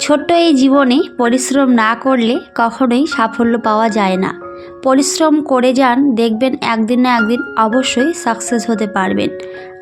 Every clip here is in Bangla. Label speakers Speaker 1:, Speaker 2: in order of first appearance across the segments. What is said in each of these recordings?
Speaker 1: ছোট্ট এই জীবনে পরিশ্রম না করলে কখনোই সাফল্য পাওয়া যায় না। পরিশ্রম করে যান, দেখবেন একদিন না একদিন অবশ্যই সাকসেস হতে পারবেন।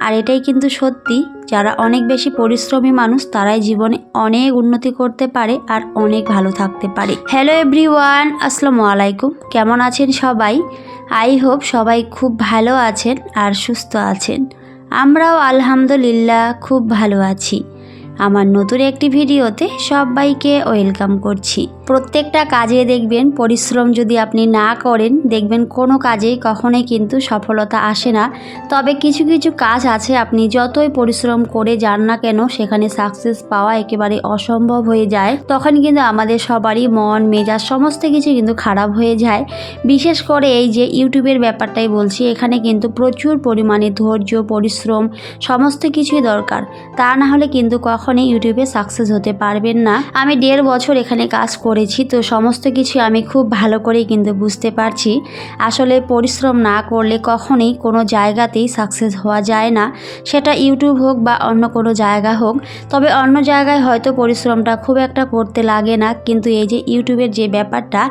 Speaker 1: আর এটাই কিন্তু সত্যি, যারা অনেক বেশি পরিশ্রমী মানুষ, তারাই জীবনে অনেক উন্নতি করতে পারে আর অনেক ভালো থাকতে পারে। হ্যালো এভরিওয়ান আসসালামু আলাইকুম। কেমন আছেন সবাই? আই হোপ সবাই খুব ভালো আছেন আর সুস্থ আছেন। আমরাও আলহামদুলিল্লাহ, খুব ভালো আছি। আমার নতুন একটি ভিডিওতে সবাইকে ওয়েলকাম করছি। প্রত্যেকটা কাজে দেখবেন পরিশ্রম যদি আপনি না করেন, দেখবেন কোনো কাজেই কখনোই কিন্তু সফলতা আসে না। তবে কিছু কিছু কাজ আছে আপনি যতই পরিশ্রম করে যান না কেন, সেখানে সাকসেস পাওয়া একেবারে অসম্ভব হয়ে যায়। তখন কিন্তু আমাদের সবারই মন, মেজাজ সমস্ত কিছু কিন্তু খারাপ হয়ে যায়। বিশেষ করে এই যে ইউটিউবের ব্যাপারটাই বলছি, এখানে কিন্তু প্রচুর পরিমাণে ধৈর্য, পরিশ্রম সমস্ত কিছুই দরকার। তা না হলে কিন্তু কখনোই ইউটিউবে সাকসেস হতে পারবেন না। আমি দেড় বছর এখানে কাজ করেছি, তো সমস্ত কিছু আমি খুব ভালো করেই কিন্তু বুঝতে পারছি। আসলে পরিশ্রম না করলে কখনোই কোনো জায়গাতেই সাকসেস হওয়া যায় না। সেটা ইউটিউব হোক বা অন্য কোনো জায়গা হোক, তবে অন্য জায়গায় হয়তো পরিশ্রমটা খুব একটা করতে লাগে না। কিন্তু এই যে ইউটিউবের যে ব্যাপারটা,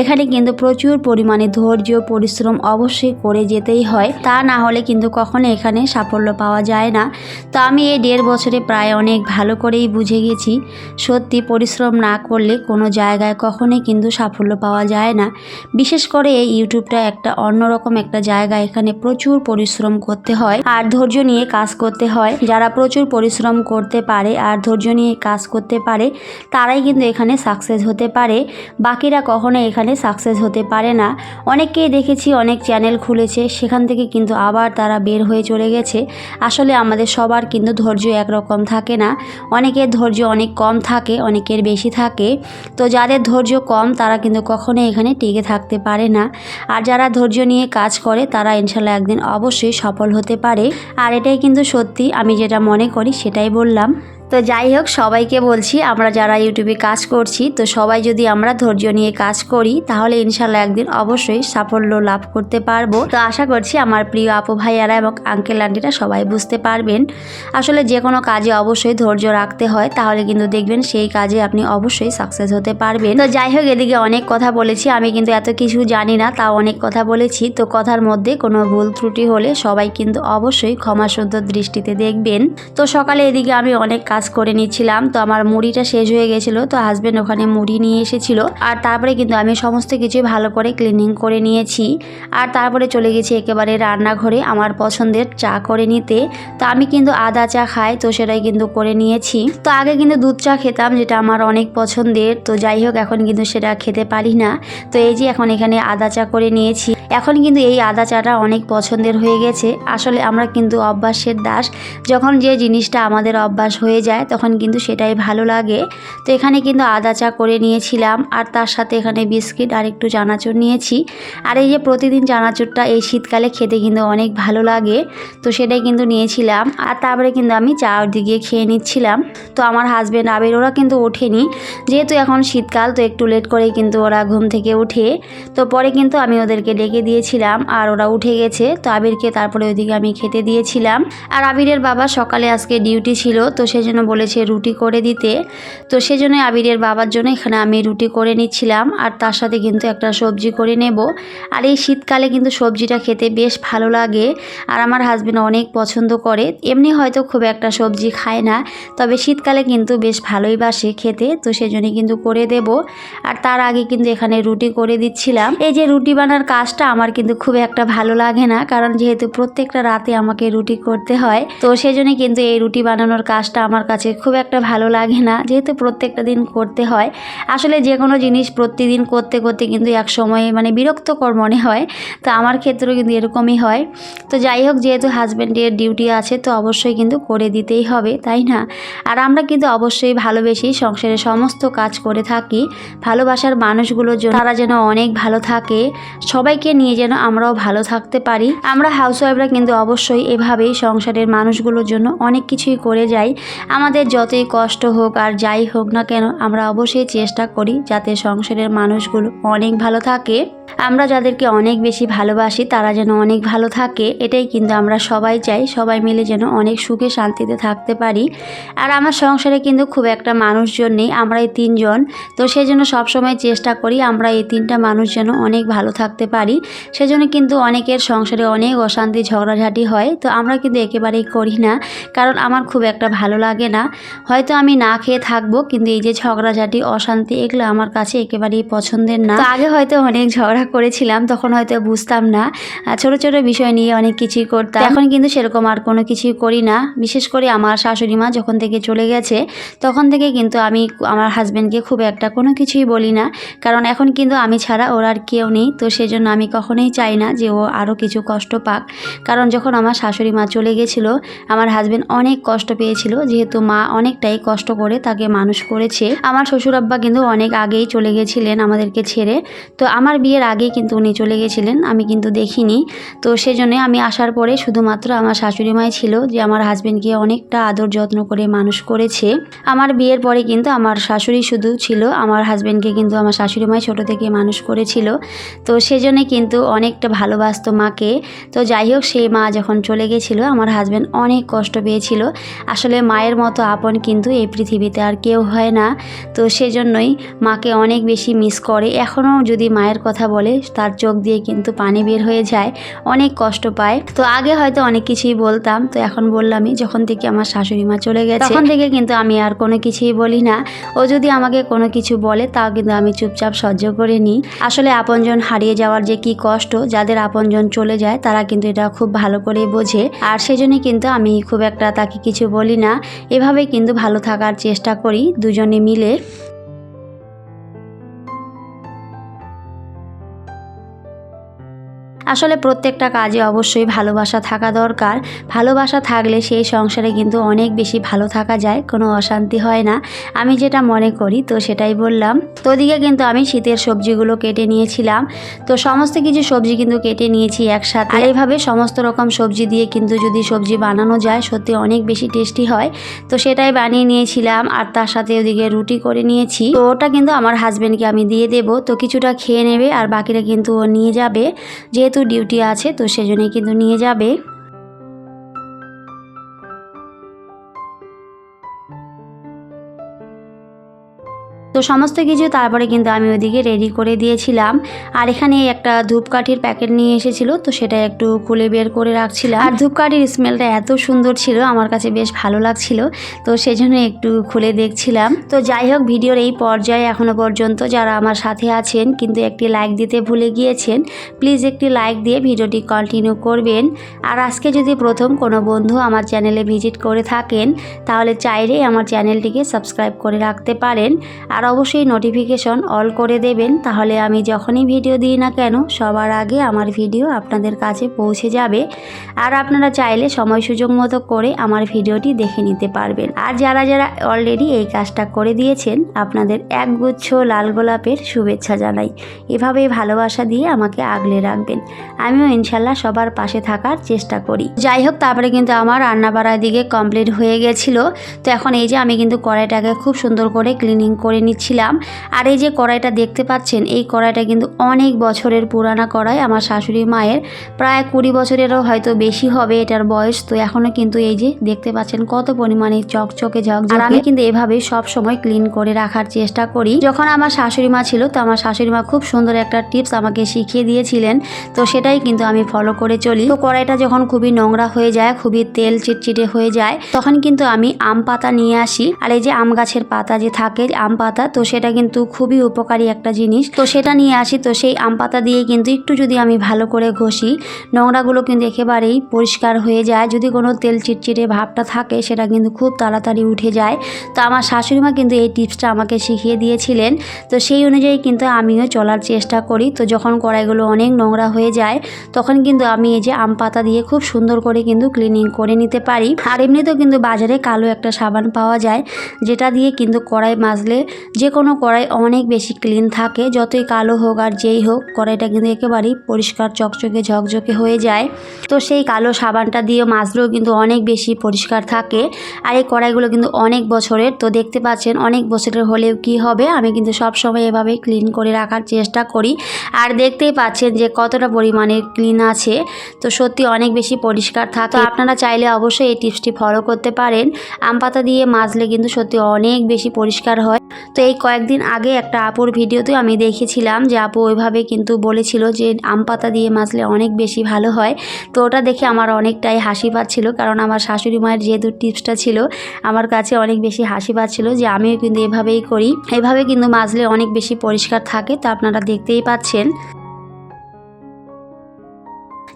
Speaker 1: এখানে কিন্তু প্রচুর পরিমাণে ধৈর্য, পরিশ্রম অবশ্যই করে যেতেই হয়। তা না হলে কিন্তু কখনো এখানে সাফল্য পাওয়া যায় না। তো আমি এই দেড় বছরে প্রায় অনেক ভালো করেই বুঝে গেছি। সত্যি পরিশ্রম না করলে কোনো জায়গায় কখনোই কিন্তু সাফল্য পাওয়া যায় না। বিশেষ করে এই ইউটিউবটা একটা অন্যরকম একটা জায়গা। এখানে প্রচুর পরিশ্রম করতে হয় আর ধৈর্য নিয়ে কাজ করতে হয়। যারা প্রচুর পরিশ্রম করতে পারে আর ধৈর্য নিয়ে কাজ করতে পারে, তারাই কিন্তু এখানে সাকসেস হতে পারে। বাকিরা কখনো এখানে সাকসেস হতে পারে না। অনেককেই দেখেছি, অনেক চ্যানেল খুলেছে। সেখান থেকে কিন্তু আবার তারা বের হয়ে চলে গেছে। আসলে আমাদের সবার কিন্তু ধৈর্য একরকম থাকে না। অনেকের ধৈর্য অনেক কম থাকে, অনেকের বেশি থাকে। তো যাদের ধৈর্য কম, তারা কিন্তু কখনো এখানে টিকে থাকতে পারে না। আর যারা ধৈর্য নিয়ে কাজ করে, তারা ইনশাল্লাহ একদিন অবশ্যই সফল হতে পারে। আর এটাই কিন্তু সত্যি, আমি যেটা মনে করি সেটাই বললাম। তো যাই হোক, সবাইকে বলছি, আমরা যারা ইউটিউবে কাজ করছি, তো সবাই যদি আমরা ধৈর্য নিয়ে কাজ করি, তাহলে ইনশাল্লাহ একদিন অবশ্যই সাফল্য লাভ করতে পারব। তো আশা করছি আমার প্রিয় আপু ভাইয়ারা এবং আঙ্কেল আন্টিরা সবাই বুঝতে পারবেন। আসলে যে কোনো কাজে অবশ্যই ধৈর্য রাখতে হয়, তাহলে কিন্তু দেখবেন সেই কাজে আপনি অবশ্যই সাকসেস হতে পারবেন। তো যাই হোক, এদিকে অনেক কথা বলেছি, আমি কিন্তু এত কিছু জানি না, তাও অনেক কথা বলেছি। তো কথার মধ্যে কোনো ভুল ত্রুটি হলে সবাই কিন্তু অবশ্যই ক্ষমা সুন্দর দৃষ্টিতে দেখবেন। তো সকালে এদিকে আমি অনেক কাজ করে নিচ্ছিলাম। তো আমার মুড়িটা শেষ হয়ে গেছিল। তো হাজব্যান্ড ওখানে মুড়ি নিয়ে এসেছিল। আর তারপরে কিন্তু আমি সমস্ত কিছু ভালো করে ক্লিনিং করে নিয়েছি। আর তারপরে চলে গেছি একেবারে রান্নাঘরে আমার পছন্দের চা করে নিতে। তো আমি কিন্তু আদা চা খাই, তো সেটাই কিন্তু করে নিয়েছি। তো আগে কিন্তু দুধ চা খেতাম, যেটা আমার অনেক পছন্দের। তো যাই হোক, এখন কিন্তু সেটা খেতে পারি না। তো এই যে এখন এখানে আদা চা করে নিয়েছি। এখন কিন্তু এই আদা চাটা অনেক পছন্দের হয়ে গেছে। আসলে আমরা কিন্তু অভ্যাসের দাস। যখন যে জিনিসটা আমাদের অভ্যাস হয়ে যায়, তখন কিন্তু সেটাই ভালো লাগে। তো এখানে কিন্তু আদা চা করে নিয়েছিলাম, আর তার সাথে এখানে বিস্কিট আর একটু চানাচুর নিয়েছি। আর এই যে প্রতিদিন চানাচুরটা এই শীতকালে খেতে কিন্তু অনেক ভালো লাগে, তো সেটাই কিন্তু নিয়েছিলাম। আর তারপরে কিন্তু আমি চা দিকে খেয়ে নিচ্ছিলাম। তো আমার হাজব্যান্ড আবির, ওরা কিন্তু ওঠেনি। যেহেতু এখন শীতকাল, তো একটু লেট করেই কিন্তু ওরা ঘুম থেকে উঠে তো পরে কিন্তু আমি ওদেরকে ডেকে দিয়েছিলাম, আর ওরা উঠে গেছে। তো আবিরকে তারপরে ওইদিকে আমি খেতে দিয়েছিলাম। আর আবিরের বাবা সকালে আজকে ডিউটি ছিল, তো সেই জন্য বলেছে রুটি করে দিতে। তো সেজন্য আবিরের বাবার জন্য এখানে আমি রুটি করে নিচ্ছিলাম। আর তার সাথে কিন্তু একটা সবজি করে নেব। আর এই শীতকালে কিন্তু সবজিটা খেতে বেশ ভালো লাগে। আর আমার হাজব্যান্ড অনেক পছন্দ করে। এমনি হয়তো খুব একটা সবজি খায় না। তবে শীতকালে কিন্তু বেশ ভালোই বাসে খেতে। তো সেজন্যই কিন্তু করে দেব। আর তার আগে কিন্তু এখানে রুটি করে দিচ্ছিলাম। এই যে রুটি বানার কাজটা আমার কিন্তু খুব একটা ভালো লাগে না। কারণ যেহেতু প্রত্যেকটা রাতে আমাকে রুটি করতে হয়। তো সেজন্য কিন্তু এই রুটি বানানোর কাজটা আমার কাছে খুব একটা ভালো লাগে না। যেহেতু প্রত্যেকটা দিন করতে হয়, আসলে যে কোনো জিনিস প্রতিদিন করতে করতে কিন্তু এক সময়ে মানে বিরক্তকর মনে হয়। তো আমার ক্ষেত্রেও কিন্তু এরকমই হয়। তো যাই হোক, যেহেতু হাজব্যান্ডের ডিউটি আছে, তো অবশ্যই কিন্তু করে দিতেই হবে, তাই না? আর আমরা কিন্তু অবশ্যই ভালোবেসেই সংসারের সমস্ত কাজ করে থাকি। ভালোবাসার মানুষগুলোর জন্য তারা যেন অনেক ভালো থাকে। সবাইকে নিয়ে যেন আমরাও ভালো থাকতে পারি। আমরা হাউসওয়াইফরা কিন্তু অবশ্যই এভাবেই সংসারের মানুষগুলোর জন্য অনেক কিছুই করে যাই। আমাদের যতই কষ্ট হোক আর যাই হোক না কেন, আমরা অবশ্যই চেষ্টা করি যাতে সংসারের মানুষগুলো অনেক ভালো থাকে। আমরা যাদেরকে অনেক বেশি ভালোবাসি, তারা যেন অনেক ভালো থাকে। এটাই কিন্তু আমরা সবাই চাই, সবাই মিলে যেন অনেক সুখে শান্তিতে থাকতে পারি। আর আমার সংসারে কিন্তু খুব একটা মানুষজন নেই আমরা এই তিনজন। তো সেই জন্য সবসময় চেষ্টা করি আমরা এই তিনটা মানুষ যেন অনেক ভালো থাকতে পারি। সেজন্য কিন্তু অনেকের সংসারে অনেক অশান্তি ঝগড়াঝাটি হয়, তো আমরা কিন্তু একেবারেই করি না। কারণ আমার খুব একটা ভালো লাগে না। হয়তো আমি না খেয়ে থাকব কিন্তু এই যে ঝগড়াঝাটি অশান্তি এগুলো আমার কাছে একেবারেই পছন্দের না। আগে হয়তো অনেক ঝগড়া করেছিলাম তখন হয়তো বুঝতাম না। ছোট ছোট বিষয় নিয়ে অনেক কিছুই করতাম। এখন কিন্তু সেরকম আর কোনো কিছুই করি না। বিশেষ করে আমার শাশুড়ি মা যখন থেকে চলে গেছে তখন থেকে কিন্তু আমি আমার হাজব্যান্ডকে খুব একটা কোনো কিছুই বলি না। কারণ এখন কিন্তু আমি ছাড়া ওর আর কেউ নেই তো সেজন্য আমি কখনোই চাই না যে ও আরও কিছু কষ্ট পাক। কারণ যখন আমার শাশুড়ি মা চলে গেছিল আমার হাজব্যান্ড অনেক কষ্ট পেয়েছিল যেহেতু মা অনেকটাই কষ্ট করে তাকে মানুষ করেছে। আমার শ্বশুরাব্বা কিন্তু অনেক আগেই চলে গেছিলেন আমাদেরকে ছেড়ে। তো আমার বিয়ের আগেই কিন্তু উনি চলে গেছিলেন, আমি কিন্তু দেখিনি। তো সেজন্য আমি আসার পরে শুধুমাত্র আমার শাশুড়ি মাই ছিল, যে আমার হাজব্যান্ডকে অনেকটা আদর যত্ন করে মানুষ করেছে। আমার বিয়ের পরে কিন্তু আমার শাশুড়ি শুধু ছিল, আমার হাজব্যান্ডকে কিন্তু আমার শাশুড়ি মাই ছোটো থেকে মানুষ করেছিল। তো সেজন্যে কিন্তু অনেকটা ভালোবাসতো মাকে। তো যাই হোক, সেই মা যখন চলে গেছিল, আমার হাজব্যান্ড অনেক কষ্ট পেয়েছিল। আসলে মায়ের মতো আপন কিন্তু এই পৃথিবীতে আর কেউ হয় না। তো সেজন্যই মাকে অনেক বেশি মিস করে। এখনও যদি মায়ের কথা বলে, তার চোখ দিয়ে কিন্তু পানি বের হয়ে যায়। অনেক কষ্ট পায়। তো আগে হয়তো অনেক কিছুই বলতাম। তো এখন বললামই, যখন থেকে আমার শাশুড়ি মা চলে গেছে, তখন থেকে কিন্তু আমি আর কোনো কিছুই বলি না। ও যদি আমাকে কোনো কিছু বলে, তাও কিন্তু আমি চুপচাপ সহ্য করে নিই। আসলে আপনজন হারিয়ে যাওয়ার যে কি কষ্ট, যাদের আপনজন চলে যায়, তারা কিন্তু এটা খুব ভালো করে বোঝে। আর সেজন্যই কিন্তু আমি খুব একটা তাকে কিছু বলি না। এভাবে কিন্তু ভালো থাকার চেষ্টা করি দুজনে মিলে। আসলে প্রত্যেকটা কাজে অবশ্যই ভালোবাসা থাকা দরকার। ভালোবাসা থাকলে সেই সংসারে কিন্তু অনেক বেশি ভালো থাকা যায়, কোনো অশান্তি হয় না। আমি যেটা মনে করি, তো সেটাই বললাম। তো ওদিকে কিন্তু আমি শীতের সবজিগুলো কেটে নিয়েছিলাম। তো সমস্ত কিছু সবজি কিন্তু কেটে নিয়েছি একসাথে। আর এইভাবে সমস্ত রকম সবজি দিয়ে কিন্তু যদি সবজি বানানো যায়, সত্যি অনেক বেশি টেস্টি হয়। তো সেটাই বানিয়ে নিয়েছিলাম, আর তার সাথে ওদিকে রুটি করে নিয়েছি। তো ওটা কিন্তু আমার হাজব্যান্ডকে আমি দিয়ে দেবো। তো কিছুটা খেয়ে নেবে, আর বাকিটা কিন্তু ও নিয়ে যাবে। যেহেতু ডিউটি আছে তো সেজন্যই কিন্তু নিয়ে যাবে। তো সমস্ত কিছু তারপরে কিন্তু আমি ওইদিকে রেডি করে দিয়েছিলাম। আর এখানে একটা ধূপকাঠির প্যাকেট নিয়ে এসেছিল, তো সেটা একটু খুলে বের করে রাখছিলাম। আর ধূপকাঠির স্মেলটা এত সুন্দর ছিল, আমার কাছে বেশ ভালো লাগছিল, তো সেজন্য একটু খুলে দেখছিলাম। তো যাই হোক, ভিডিওর এই পর্যায়ে এখনও পর্যন্ত যারা আমার সাথে আছেন, কিন্তু একটি লাইক দিতে ভুলে গিয়েছেন প্লিজ একটি লাইক দিয়ে ভিডিওটি কন্টিনিউ করবেন। আর আজকে যদি প্রথম কোনো বন্ধু আমার চ্যানেলে ভিজিট করে থাকেন, তাহলে চাইলেই আমার চ্যানেলটিকে সাবস্ক্রাইব করে রাখতে পারেন। আর অবশ্যই নোটিফিকেশন অল করে দেবেন, তাহলে আমি যখনই ভিডিও দিই না কেন, সবার আগে আমার ভিডিও আপনাদের কাছে পৌঁছে যাবে। আর আপনারা চাইলে সময় সুযোগ মতো করে আমার ভিডিওটি দেখে নিতে পারবেন। আর যারা যারা অলরেডি এই কাজটা করে দিয়েছেন, আপনাদের একগুচ্ছ লাল গোলাপের শুভেচ্ছা জানাই। এভাবে ভালোবাসা দিয়ে আমাকে আগলে রাখবেন। আমিও ইনশাল্লাহ সবার পাশে থাকার চেষ্টা করি। যাই হোক, তারপরে কিন্তু আমার রান্না বাড়ার দিকে কমপ্লিট হয়ে গেছিল। তো এখন এই যে আমি কিন্তু কড়াইটাকে খুব সুন্দর করে ক্লিনিং করে নিচ্ছিলাম আর এই যে কড়াইটা দেখতে পাচ্ছেন, এই কড়াইটা কিন্তু অনেক বছরের পুরানা কড়াই, আমার শাশুড়ি মায়ের। প্রায় কুড়ি বছরেরও হয়তো বেশি হবে এটার বয়স, তো এখনও কিন্তু এই যে দেখতে পাচ্ছেন কত পরিমাণে চকচকে ঝকঝকে। আর আমি কিন্তু এভাবেই সব সময় ক্লিন করে রাখার চেষ্টা করি। যখন আমার শাশুড়ি মা ছিল, তো আমার শাশুড়ি মা খুব সুন্দর একটা টিপস আমাকে শিখিয়ে দিয়েছিলেন, তো সেটাই কিন্তু আমি ফলো করে চলি। তো কড়াইটা যখন খুবই নোংরা হয়ে যায়, খুবই তেল চিটচিটে হয়ে যায়, তখন কিন্তু আমি আম পাতা নিয়ে আসি। আর এই যে আম গাছের পাতা যে থাকে, আম পাতা তো সেটা কিন্তু খুবই উপকারী একটা জিনিস। তো সেটা নিয়ে আসি, তো সেই আম পাতা দিয়ে কিন্তু একটু যদি আমি ভালো করে ঘষি, নোংরাগুলো কিন্তু একেবারেই পরিষ্কার হয়ে যায়। যদি কোনো তেল চিটচিটে ভাবটা থাকে, সেটা কিন্তু খুব তাড়াতাড়ি উঠে যায়। তো আমার শাশুড়িমা কিন্তু এই টিপসটা আমাকে শিখিয়ে দিয়েছিলেন। তো সেই অনুযায়ী কিন্তু আমিও চলার চেষ্টা করি। তো যখন কড়াইগুলো অনেক নোংরা হয়ে যায়, তখন কিন্তু আমি এই যে আম পাতা দিয়ে খুব সুন্দর করে কিন্তু ক্লিনিং করে নিতে পারি। আর এমনিতেও কিন্তু বাজারে কালো একটা সাবান পাওয়া যায়, যেটা দিয়ে কিন্তু কড়াই মাজলে যে কোনো কড়াই অনেক বেশি ক্লিন থাকে, যতই কালো হোক আর যেই হোক, কড়াইটা কিন্তু একেবারেই পরিষ্কার, চকচকে, ঝকঝকে হয়ে যায়। তো সেই কালো সাবানটা দিয়ে মাজলেও কিন্তু অনেক বেশি পরিষ্কার থাকে। আর এই কড়াইগুলো কিন্তু অনেক বছরের। তো দেখতে পাচ্ছেন, অনেক বছরের হলেও কি হবে? আমি কিন্তু সব সময় এভাবে ক্লিন করে রাখার চেষ্টা করি। আর দেখতেই পাচ্ছেন যে কতটা পরিমাণে ক্লিন আছে। তো সত্যি অনেক বেশি পরিষ্কার থাকে। আপনারা চাইলে অবশ্যই এই টিপসটি ফলো করতে পারেন। আম পাতা দিয়ে মাজলে কিন্তু সত্যি অনেক বেশি পরিষ্কার হয়। তো এই কয়েকদিন আগে একটা আপুর ভিডিওতে আমি দেখেছিলাম যে আপু ওইভাবে কিন্তু বলেছিল যে আম পাতা দিয়ে মাছলে অনেক বেশি ভালো হয়। তো ওটা দেখে আমার অনেকটাই হাসি পাচ্ছিল কারণ আমার শাশুড়ি মায়ের যেহেতু টিপসটা ছিল, আমার কাছে অনেক বেশি হাসি পাচ্ছিল যে আমিও কিন্তু এভাবেই করি। এভাবে কিন্তু মাছলে অনেক বেশি পরিষ্কার থাকে তা আপনারা দেখতেই পাচ্ছেন।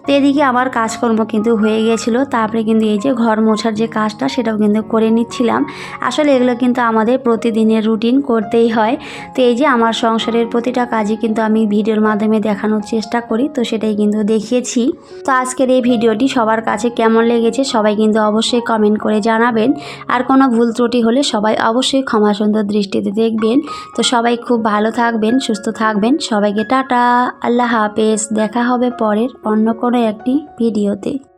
Speaker 1: তো এদিকে আমার কাজকর্ম কিন্তু হয়ে গিয়েছিল। তারপরে কিন্তু এই যে ঘর মোছার যে কাজটা, সেটাও কিন্তু করে নিচ্ছিলাম। আসলে এগুলো কিন্তু আমাদের প্রতিদিনের রুটিন করতেই হয়। তো এই যে আমার সংসারের প্রতিটা কাজই কিন্তু আমি ভিডিওর মাধ্যমে দেখানোর চেষ্টা করি, তো সেটাই কিন্তু দেখিয়েছি। তো আজকের এই ভিডিওটি সবার কাছে কেমন লেগেছে, সবাই কিন্তু অবশ্যই কমেন্ট করে জানাবেন। আর কোনো ভুল ত্রুটি হলে সবাই অবশ্যই ক্ষমা সুন্দর দৃষ্টিতে দেখবেন। তো সবাই খুব ভালো থাকবেন, সুস্থ থাকবেন। সবাইকে টাটা, আল্লাহ হাফেজ। দেখা হবে পরের অন্য কোনো একটি ভিডিওতে।